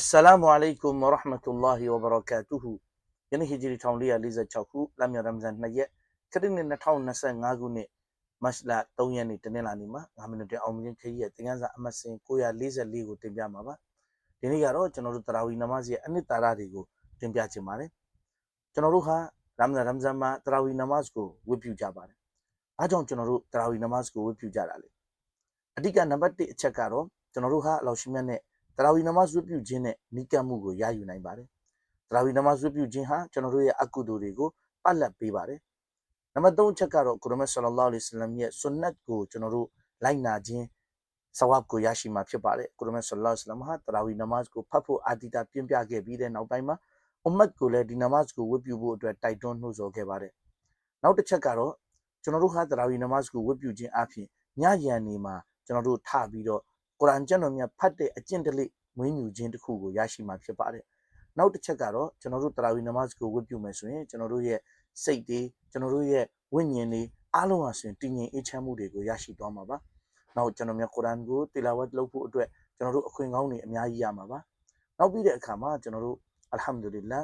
السلام عليكم ورحمة الله وبركاته ယနေ့ဟီဂျရီ1446ခုလမ်းမြရမ်ဇန်2ရက်ခရစ်နှစ်2025ခုနှစ်မတ်လ3ရက်နေ့တနင်္လာနေ့မှာ9မိနစ်တည်းအောင်မြင်ခရီးရဲ့သင်ခန်းစာအမှတ်စဉ်944ကိုတင်ပြမှာပါဒီနေ့ကတော့ကျွန်တော်တို့တရာဝီနမတ်ရဲ့အနှစ်သာရတွေကိုတင်ပြချင်ပါတယ်ကျွန်တော်တို့ဟာရမ်ဇန်ရမ်ဇန်မှာတရာဝီနမတ်ကိုဝတ်ပြုကြပါတယ်အားကြောင့်ကျွန်တော်တို့တရာဝီနမတ်ကိုဝတ်ပြုကြတာလေအဓိကနံပါတ်1အချက်ကတော့ကျွန်တော်တို့ဟာအလောရှိမြတ်နဲ့ တရာဝီနမတ်ဝတ်ပြုခြင်းနဲ့နိကတ်မှုကိုရယူနိုင်ပါတယ်တရာဝီနမတ်ဝတ်ပြုခြင်းဟာကျွန်တော်တို့ရဲ့အကုသိုလ်တွေကိုပတ်လက်ပေးပါတယ်နံပါတ်3အချက်ကတော့ကုရမတ်ဆလ္လာလဟ်အလိုင်ဝါဆလမ်ရဲ့ဆွန်နတ်ကိုကျွန်တော်တို့လိုက်နာခြင်းဆဝပ်ကိုရရှိမှာဖြစ်ပါတယ်ကုရမတ်ဆလ္လာလဟ်အလိုင်ဝါဆလမ်ဟာတရာဝီနမတ်ကိုဖတ်ဖို့အာတိတာပြင်းပြခဲ့ပြီးတဲ့နောက်ပိုင်းမှာအွမ်မတ်ကိုလည်းဒီနမတ်ကိုဝတ်ပြုဖို့အတွက်တိုက်တွန်းနှိုးဆော်ခဲ့ပါတယ်နောက်တစ်ချက်ကတော့ကျွန်တော်တို့ဟာတရာဝီနမတ်ကိုဝတ်ပြုခြင်းအပြင်ညရန်နေမှာကျွန်တော်တို့ထပြီးတော့ ကုရ်အာန်ကျမ်းတော်မြတ်ဖတ်တဲ့အကျင့်တလိမွေးမြူခြင်းတစ်ခုကိုရရှိမှာဖြစ်ပါတယ်။နောက်တစ်ချက်ကတော့ကျွန်တော်တို့တရာဝီနမတ်ကိုဝတ်ပြုမယ်ဆိုရင်ကျွန်တော်တို့ရဲ့စိတ်တွေကျွန်တော်တို့ရဲ့ဝိညာဉ်တွေအားလုံးဟာဆိုရင်တည်ငြိမ်အေးချမ်းမှုတွေကိုရရှိသွားမှာပါ။နောက်ကျွန်တော်မြတ်ကုရ်အာန်ကိုတီလာဝတ်လုပ်ဖို့အတွက်ကျွန်တော်တို့အခွင့်ကောင်းတွေအများကြီးရမှာပါ။နောက်ပြီးတဲ့အခါမှာကျွန်တော်တို့အလ်ဟမ်ဒူလ illah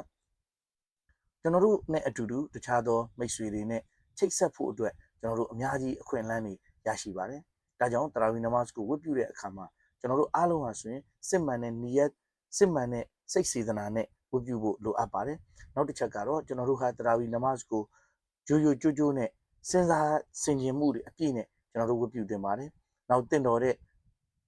ကျွန်တော်တို့နဲ့အတူတူတခြားသောမိတ်ဆွေတွေနဲ့ချိတ်ဆက်ဖို့အတွက်ကျွန်တော်တို့အများကြီးအခွင့်အလမ်းတွေရရှိပါတယ်။ ဒါကြောင့်တရာဝီနမတ်ကိုဝတ်ပြုတဲ့အခါမှာကျွန်တော်တို့အားလုံးဟာဆိုရင်စစ်မှန်တဲ့နီယတ်စစ်မှန်တဲ့စိတ်စေတနာနဲ့ဝတ်ပြုဖို့လိုအပ်ပါတယ်။နောက်တစ်ချက်ကတော့ကျွန်တော်တို့ဟာတရာဝီနမတ်ကိုရိုးရိုးကြိုးကြိုးနဲ့စဉ်းစားဆင်ခြင်မှုတွေအပြည့်နဲ့ကျွန်တော်တို့ဝတ်ပြုတင်ပါတယ်။နောက်တင့်တော်တဲ့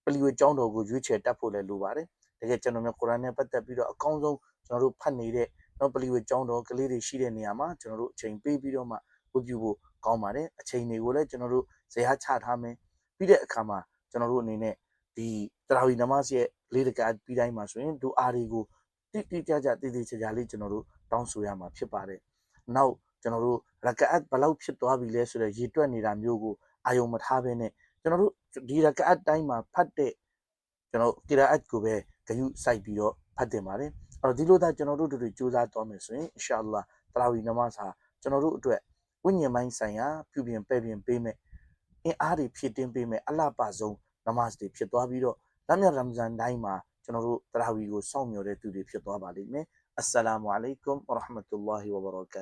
ပလီဝေကျောင်းတော်ကိုရွေးချယ်တတ်ဖို့လည်းလိုပါတယ်။တကယ်ကျွန်တော်များကုရ်အာန်နဲ့ပတ်သက်ပြီးတော့အကောင်းဆုံးကျွန်တော်တို့ဖတ်နေတဲ့နောက်ပလီဝေကျောင်းတော်ကလေးတွေရှိတဲ့နေရာမှာကျွန်တော်တို့အချိန်ပေးပြီးတော့မှဝတ်ပြုဖို့ကောင်းပါတယ်။အချိန်တွေကိုလည်းကျွန်တော်တို့ဇေယျချထားမယ်။ ပြီးတဲ့အခါမှာကျွန်တော်တို့အနေနဲ့ဒီတရာဝီနမတ်ရဲ့လေးတကပြီးတိုင်းမှာဆိုရင်ဒူအာတွေကိုတိတိကျကျတည်တည်ချာချာလေးကျွန်တော်တို့တောင်းဆိုရမှာဖြစ်ပါတယ်။နောက်ကျွန်တော်တို့ရကအတ်ဘယ်လောက်ဖြစ်သွားပြီလဲဆိုတော့ရေတွက်နေတာမျိုးကိုအာယုံမထားဘဲနဲ့ကျွန်တော်တို့ဒီရကအတ်တိုင်းမှာဖတ်တဲ့ကျွန်တော်ကီရာအတ်ကိုပဲဂယုစိုက်ပြီးတော့ဖတ်တင်ပါတယ်။အဲ့တော့ဒီလိုသာကျွန်တော်တို့တို့ကြိုးစားသွားမယ်ဆိုရင်အင်ရှာအလ္လာတရာဝီနမတ်ဟာကျွန်တော်တို့အတွက်ဝိညာဉ်ပိုင်းဆိုင်ရာပြုပြင်ပဲ့ပြင်ပေးမယ် အင်အားတွေဖြည့်တင်းပေးမယ်အလှပဆုံးနမတ်တွေဖြစ်သွားပြီးတော့လမ်းမြရမ်ဇန်တိုင်းမှာကျွန်တော်တို့တရာဝီကိုစောင့်မျှော်တဲ့သူတွေဖြစ်သွားပါလိမ့်မယ်အစ္စလာမုအလိုင်ကွမ်ဝရဟမတု ல்லா ဟီဝဘရကာ